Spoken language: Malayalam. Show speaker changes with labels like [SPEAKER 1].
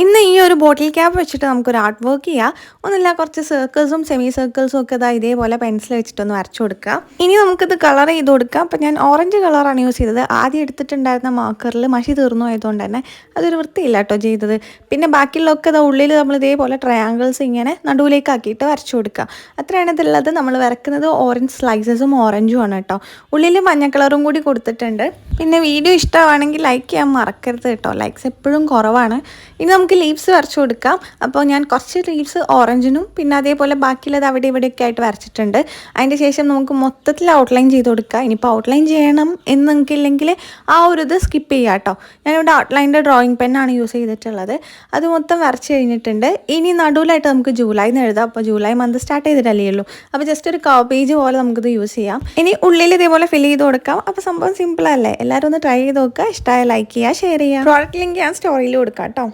[SPEAKER 1] ഇന്ന് ഈ ഒരു ബോട്ടിൽ ക്യാപ്പ് വെച്ചിട്ട് നമുക്കൊരു ആർട്ട് വർക്ക് ചെയ്യാം. ഒന്നുമില്ല കുറച്ച് സർക്കിൾസും സെമി സർക്കിൾസും ഒക്കെ ഇതാ ഇതേപോലെ പെൻസിൽ വെച്ചിട്ടൊന്ന് വരച്ചു കൊടുക്കാം. ഇനി നമുക്കിത് കളർ ചെയ്ത് കൊടുക്കാം. അപ്പം ഞാൻ ഓറഞ്ച് കളറാണ് യൂസ് ചെയ്തത്. ആദ്യം എടുത്തിട്ടുണ്ടായിരുന്ന മാർക്കറിൽ മഷി തീർന്നു ആയതുകൊണ്ട് തന്നെ അതൊരു വൃത്തിയില്ല കേട്ടോ ചെയ്തത്. പിന്നെ ബാക്കിയുള്ളതൊക്കെ ഇതാ ഉള്ളിൽ നമ്മൾ ഇതേപോലെ ട്രയാങ്കിൾസ് ഇങ്ങനെ നടുവിലേക്ക് ആക്കിയിട്ട് വരച്ചു കൊടുക്കുക അത്രയാണ് ഇതുള്ളത് നമ്മൾ വരക്കുന്നത് ഓറഞ്ച് സ്ലൈസസും ഓറഞ്ചും ആണ് കേട്ടോ ഉള്ളിൽ മഞ്ഞ കളറും കൂടി കൊടുത്തിട്ടുണ്ട്. പിന്നെ വീഡിയോ ഇഷ്ടമാണെങ്കിൽ ലൈക്ക് ചെയ്യാൻ മറക്കരുത് കേട്ടോ ലൈക്സ് എപ്പോഴും കുറവാണ്. ഇനി നമുക്ക് ലീവ്സ് വരച്ചു കൊടുക്കാം. അപ്പോൾ ഞാൻ കുറച്ച് ലീവ്സ് ഓറഞ്ചിനും പിന്നെ അതേപോലെ ബാക്കിയുള്ളത് അവിടെ ഇവിടെയൊക്കെ ആയിട്ട് വരച്ചിട്ടുണ്ട്. അതിന്റെ ശേഷം നമുക്ക് മൊത്തത്തിൽ ഔട്ട്ലൈൻ ചെയ്ത് കൊടുക്കാം. ഇനിയിപ്പോൾ ഔട്ട്ലൈൻ ചെയ്യണം എന്ന് നിങ്ങൾക്കില്ലെങ്കിൽ ആ ഒരു ഇത് സ്കിപ്പ് ചെയ്യാം കേട്ടോ. ഞാനിവിടെ ഔട്ട്ലൈന്റെ ഡ്രോയിങ് പെന്നാണ് യൂസ് ചെയ്തിട്ടുള്ളത്. അത് മൊത്തം വരച്ച് കഴിഞ്ഞിട്ടുണ്ട്. ഇനി നടുവിലായിട്ട് നമുക്ക് ജൂലൈ എന്ന് എഴുതാം. അപ്പോൾ ജൂലൈ മന്ത് സ്റ്റാർട്ട് ചെയ്തിട്ടല്ലേ ഉള്ളൂ. അപ്പോൾ ജസ്റ്റ് ഒരു പേജ് പോലെ നമുക്കിത് യൂസ് ചെയ്യാം. ഇനി ഉള്ളിൽ ഇതേപോലെ ഫിൽ ചെയ്ത് കൊടുക്കാം. അപ്പോൾ സംഭവം സിമ്പിളല്ലേ എല്ലാവരും ഒന്ന് ട്രൈ ചെയ്ത് നോക്കുക. ഇഷ്ടമായ ലൈക്ക് ചെയ്യുക ഷെയർ ചെയ്യുക. പ്രോഡക്റ്റ് ലിങ്ക് ഞാൻ സ്റ്റോറിയിൽ കൊടുക്കാം കേട്ടോ.